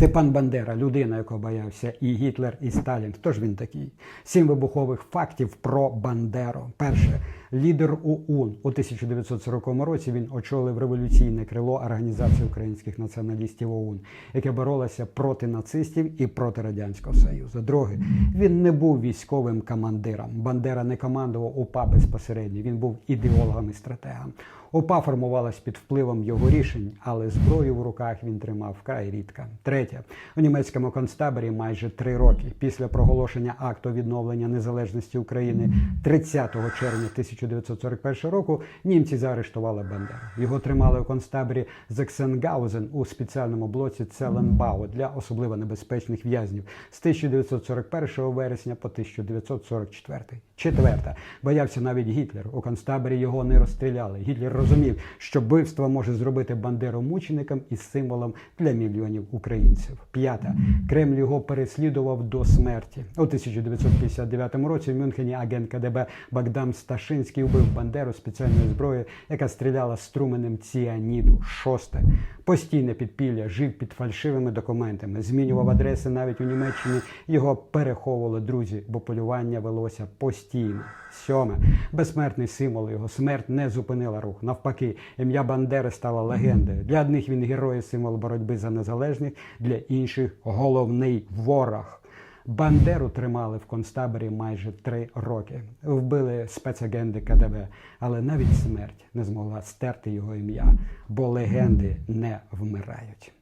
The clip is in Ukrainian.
Степан Бандера, людина, якого боявся і Гітлер, і Сталін. Хто ж він такий? Сім вибухових фактів про Бандеру. Перше, лідер ОУН у 1940 році він очолив революційне крило Організації українських націоналістів ОУН, яке боролося проти нацистів і проти радянського союзу. Друге, він не був військовим командиром. Бандера не командував УПА безпосередньо. Він був ідеологом і стратегом. УПА формувалась під впливом його рішень, але зброю в руках він тримав вкрай рідко. Третє, у німецькому концтаборі майже три роки після проголошення акту відновлення незалежності України 30 червня 1941 року німці заарештували Бандеру. Його тримали у концтаборі Зексенгаузен у спеціальному блоці Целенбау для особливо небезпечних в'язнів з 1941 вересня по 1944. Четверте, боявся навіть Гітлер. У концтаборі його не розстріляли. Гітлер розумів, що вбивство може зробити Бандеру мучеником і символом для мільйонів українців. П'яте, Кремль його переслідував до смерті. У 1959 році в Мюнхені агент КДБ Богдан Сташинський вбив Бандеру спеціальною зброєю, яка стріляла струменем ціаніду. Шосте. Постійне підпілля жив під фальшивими документами, змінював адреси навіть у Німеччині. Його переховували друзі, бо полювання велося постійно. Сьоме безсмертний символ його смерть не зупинила рух. Навпаки, ім'я Бандери стало легендою. Для одних він герой, символ боротьби за незалежність, для інших головний ворог. Бандеру тримали в концтаборі майже три роки. Вбили спецагенти КДБ, але навіть смерть не змогла стерти його ім'я, бо легенди не вмирають.